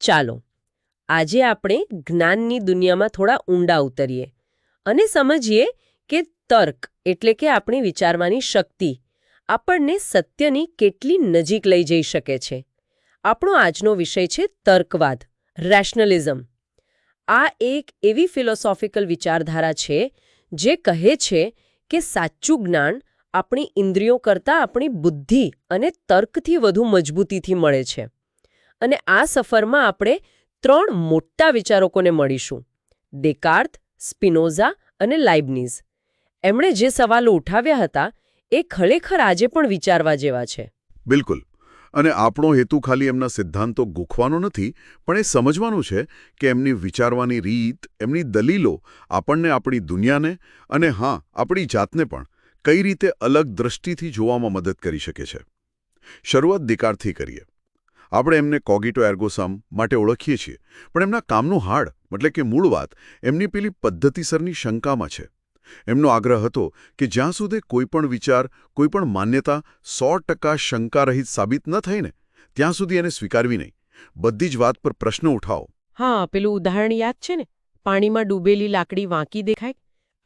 ચાલો, આજે આપણે જ્ઞાનની દુનિયામાં થોડા ઊંડા ઉતરીએ અને સમજીએ કે તર્ક એટલે કે આપણી વિચારવાની શક્તિ આપણને સત્યની કેટલી નજીક લઈ જઈ શકે છે. આપણો આજનો વિષય છે તર્કવાદ રેશનલિઝમ આ એક એવી ફિલોસોફિકલ વિચારધારા છે જે કહે છે કે સાચું જ્ઞાન આપણી ઇન્દ્રિયો કરતાં આપણી બુદ્ધિ અને તર્કથી વધુ મજબૂતીથી મળે છે. અને આ સફરમાં આપણે ત્રણ મોટા વિચારકોને મળીશું. દેકાર્ત સ્પિનોઝા અને લાઇબનીઝ. એમણે જે સવાલો ઉઠાવ્યા હતા, એ ખરેખર આજે પણ વિચારવા જેવા છે. બિલકુલ. અને આપણો હેતુ ખાલી એમના સિદ્ધાંતો ગૂંખવાનો નથી, પણ એ સમજવાનું છે કે એમની વિચારવાની રીત, એમની દલીલો આપણને આપણી દુનિયાને અને હા, આપણી જાતને પણ કઈ રીતે અલગ દ્રષ્ટિથી જોવામાં મદદ કરી શકે છે. શરૂઆત દિકારથી કરીએ. આપણે એમને કોગિટો એર્ગોસમ માટે ઓળખીએ છીએ. પણ એમના કામનું હાડ, એટલે કે મૂળ વાત, એમની પેલી પદ્ધતિસરની શંકામાં છે. એમનો આગ્રહ હતો કે જ્યાં સુધી કોઈપણ વિચાર, કોઈપણ માન્યતા સો ટકા શંકારહિત સાબિત ન થઈને ત્યાં સુધી એને સ્વીકારવી નહીં. બધી જ વાત પર પ્રશ્ન ઉઠાવો. હા, પેલું ઉદાહરણ યાદ છે ને? પાણીમાં ડૂબેલી લાકડી વાંકી દેખાય?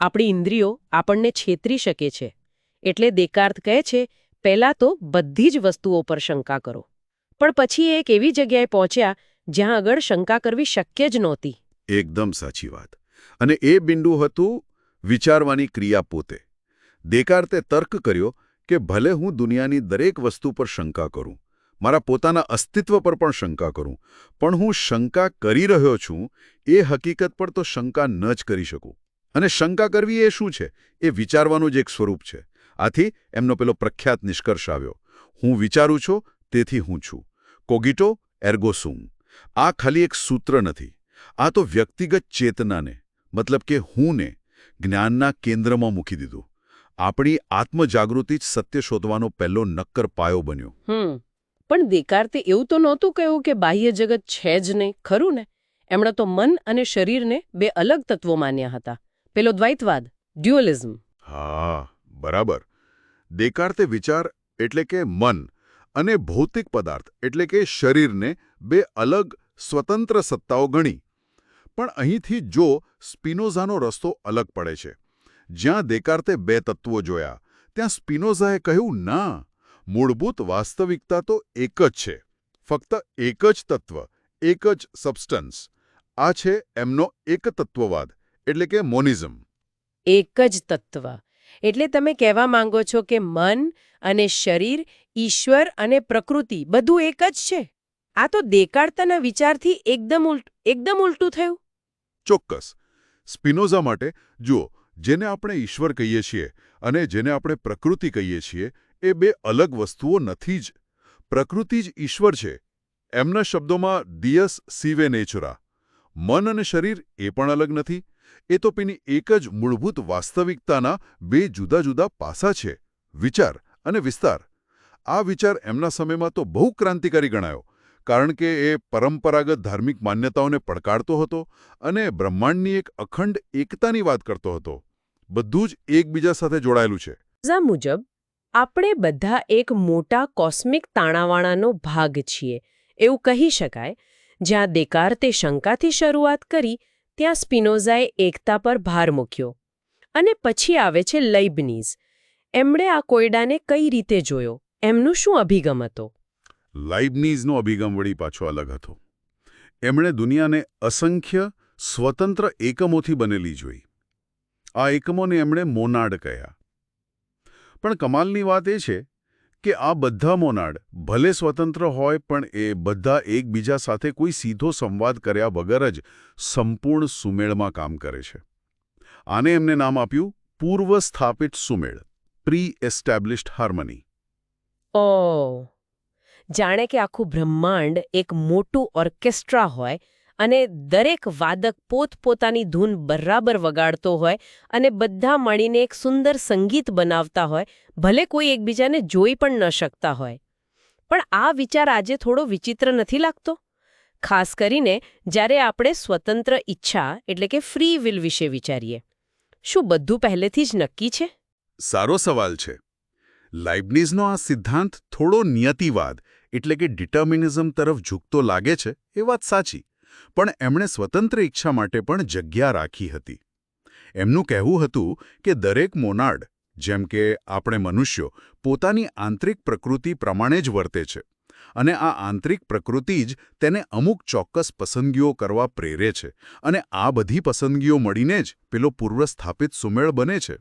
આપણી ઇન્દ્રિયો આપણને છેતરી શકે છે. એટલે દેકાર્થ કહે છે, પહેલાં તો બધી જ વસ્તુઓ પર શંકા કરો. પણ પછી એક એવી જગ્યાએ પહોંચ્યા જ્યાં આગળ શંકા કરવી શક્ય જ નહોતી. એકદમ સાચી વાત. અને એ બિંદુ હતું વિચારવાની ક્રિયા પોતે. દેકાર્તે તર્ક કર્યો કે ભલે હું દુનિયાની દરેક વસ્તુ પર શંકા કરું, મારા પોતાના અસ્તિત્વ પર પણ શંકા કરું, પણ હું શંકા કરી રહ્યો છું, એ હકીકત પર તો શંકા ન જ કરી શકું. અને શંકા કરવી એ શું છે? એ વિચારવાનું જ એક સ્વરૂપ છે. આથી એમનો પેલો પ્રખ્યાત નિષ્કર્ષ આવ્યો. હું વિચારું છું, તેથી હું છું. કોગિટો એર્ગોસુમ આ ખાલી એક સૂત્ર નથી. આ તો વ્યક્તિગત ચેતનાને મતલબ કે હુંને જ્ઞાનના કેન્દ્રમાં મૂકી દીધું. આપણી આત્મજાગૃતિ જ સત્ય શોધવાનો પહેલો નક્કર પાયો બન્યો. હમ. પણ દેકાર્તે એવું તો નહોતું કહ્યું કે બાહ્ય જગત છે જ નહીં ખરું ને? એમણે તો મન અને શરીરને બે અલગ તત્વો માન્યા હતા. પેલો દ્વૈતવાદ ડ્યુઅલિઝમ. હા બરાબર. દેકાર્તે વિચાર એટલે કે મન. અને ભૌતિક પદાર્થ, એટલે કે શરીરને બે અલગ સ્વતંત્ર સત્તાઓ ગણી. પણ અહીંથી જો સ્પિનોઝાનો રસ્તો અલગ પડે છે, જ્યાં દેકાર્તે બે તત્વો જોયા, ત્યાં સ્પિનોઝાએ કહ્યું, ના, મૂળભૂત વાસ્તવિકતા તો એક જ છે. ફક્ત એક જ તત્વ, એક જ સબસ્ટન્સ. આ છે એમનો એક તત્વવાદ, એટલે કે મોનિઝમ. એક જ તત્વ. એટલે તમે કહેવા માંગો છો કે મન અને શરીર, ઈશ્વર અને પ્રકૃતિ બધું એક જ છે? આ તો દેકાળતાના વિચારથી એકદમ ઉલટું એકદમ ઉલટું થયું. ચોક્કસ. સ્પિનોઝા માટે, જુઓ, જેને આપણે ઈશ્વર કહીએ છીએ અને જેને આપણે પ્રકૃતિ કહીએ છીએ, એ બે અલગ વસ્તુઓ નથી જ. પ્રકૃતિ જ ઈશ્વર છે. એમના શબ્દોમાં દિયસ સીવે નેચરા મન અને શરીર એ પણ અલગ નથી. એ તો પેની એક જ મૂળભૂત વાસ્તવિકતાના બે જુદા જુદા પાસા છે, વિચાર અને વિસ્તાર. આ વિચાર એમના સમયમાં તો બહુ ક્રાંતિકારી ગણાયો, કારણ કે એ પરંપરાગત ધાર્મિક માન્યતાઓને પડકારતો હતો અને બ્રહ્માંડની એક અખંડ એકતાની વાત કરતો હતો. બધું જ એકબીજા સાથે જોડાયેલું છે. મુજબ, આપણે બધા એક મોટા કોસ્મિક તાણાવાણાનો ભાગ છીએ, એવું કહી શકાય, જ્યાં દેકાર્તે શંકાથી શરૂઆત કરી ત્યાં સ્પિનોઝાએ એકતા પર ભાર મૂક્યો અને પછી આવે છે લૈબનીઝ. એમણે આ કોયડાને કઈ રીતે જોયો? એમનું શું અભિગમ હતો? લાઇબનીઝનો અભિગમ વળી પાછો અલગ હતો. એમણે દુનિયાને અસંખ્ય સ્વતંત્ર એકમોથી બનેલી જોઈ. આ એકમોને એમણે મોનાડ કહ્યા પણ કમાલની વાત એ છે કે આ બધા મોનાડ ભલે સ્વતંત્ર હોય, પણ એ બધા એકબીજા સાથે કોઈ સીધો સંવાદ કર્યા વગર જ સંપૂર્ણ સુમેળમાં કામ કરે છે. આને એમને નામ આપ્યું પૂર્વ સ્થાપિત સુમેળ પ્રી એસ્ટેબ્લિશ્ડ હાર્મની. ઓ, જાણે કે આખું બ્રહ્માંડ એક મોટું ઓર્કેસ્ટ્રા હોય અને દરેક વાદક પોતપોતાની ધૂન બરાબર વગાડતો હોય અને બધા મળીને એક સુંદર સંગીત બનાવતા હોય, ભલે કોઈ એકબીજાને જોઈ પણ ન શકતા હોય. પણ આ વિચાર આજે થોડો વિચિત્ર નથી લાગતો? ખાસ કરીને જ્યારે આપણે સ્વતંત્ર ઈચ્છા એટલે કે ફ્રી વિલ વિશે વિચારીએ. શું બધું પહેલેથી જ નક્કી છે? સારો સવાલ છે. લાઇબનીઝનો આ સિદ્ધાંત થોડો નિયતિવાદ એટલે કે ડિટર્મિનિઝમ તરફ ઝૂકતો લાગે છે, એ વાત સાચી. પણ એમણે સ્વતંત્ર ઈચ્છા માટે પણ જગ્યા રાખી હતી. એમનું કહેવું હતું કે દરેક મોનાડ, જેમ કે આપણે મનુષ્યો, પોતાની આંતરિક પ્રકૃતિ પ્રમાણે જ વર્તે છે અને આ આંતરિક પ્રકૃતિ જ તેને અમુક ચોક્કસ પસંદગીઓ કરવા પ્રેરે છે અને આ બધી પસંદગીઓ મળીને જ પેલો પૂર્વસ્થાપિત સુમેળ બને છે.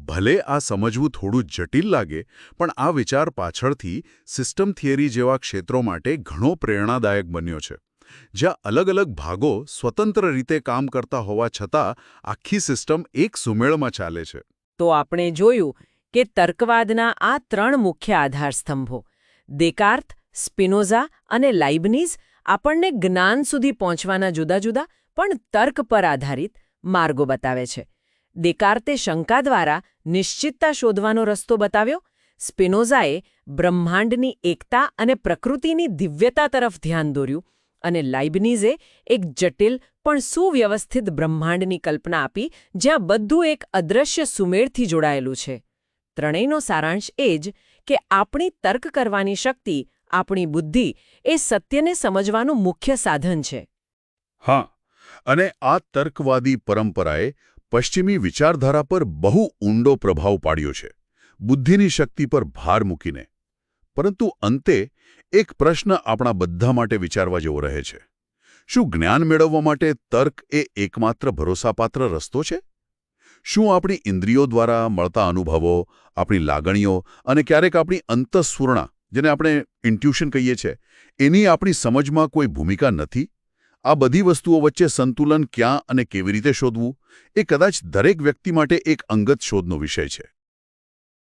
ભલે આ સમજવું થોડું જટિલ લાગે, પણ આ વિચાર પાછળથી સિસ્ટમ થિયરી જેવા ક્ષેત્રો માટે ઘણો પ્રેરણાદાયક બન્યો છે. જ્યાં અલગ અલગ ભાગો સ્વતંત્ર રીતે કામ કરતા હોવા છતાં આખી સિસ્ટમ એક સુમેળમાં ચાલે છે. તો આપણે જોયું કે તર્કવાદના આ ત્રણ મુખ્ય આધારસ્તંભો, દેકાર્થ, સ્પિનોઝા અને લાઇબનીઝ, આપણને જ્ઞાન સુધી પહોંચવાના જુદા જુદા પણ તર્ક પર આધારિત માર્ગો બતાવે છે. દેકાર્તે શંકા દ્વારા નિશ્ચિતતા શોધવાનો રસ્તો બતાવ્યો. સ્પિનોઝાએ બ્રહ્માંડની એકતા અને પ્રકૃતિની દિવ્યતા તરફ ધ્યાન દોર્યું. અને લાઇબનીઝે એક જટિલ પણ સુવ્યવસ્થિત બ્રહ્માંડની કલ્પના આપી, જ્યાં બધું એક અદ્રશ્ય સુમેળથી જોડાયેલું છે. ત્રણેયનો સારાંશ એ જ કે આપણી તર્ક કરવાની શક્તિ, આપણી બુદ્ધિ એ સત્યને સમજવાનું મુખ્ય સાધન છે. હા, અને આ તર્કવાદી પરંપરાએ પશ્ચિમી વિચારધારા પર બહુ ઊંડો પ્રભાવ પાડ્યો છે. બુદ્ધિની શક્તિ પર ભાર મૂકીને. પરંતુ અંતે એક પ્રશ્ન આપણા બધા માટે વિચારવા જેવો રહે છે. શું જ્ઞાન મેળવવા માટે તર્ક એ એકમાત્ર ભરોસાપાત્ર રસ્તો છે? શું આપણી ઇન્દ્રિયો દ્વારા મળતા અનુભવો, આપણી લાગણીઓ અને ક્યારેક આપણી અંતઃસ્ફૂર્ણા જેને આપણે ઇન્ટ્યુશન કહીએ છીએ એની આપણી સમજમાં કોઈ ભૂમિકા નથી? આ બધી વસ્તુઓ વચ્ચે સંતુલન ક્યાં અને કેવી રીતે શોધવું? એ કદાચ દરેક વ્યક્તિ માટે એક અંગત શોધનો વિષય છે.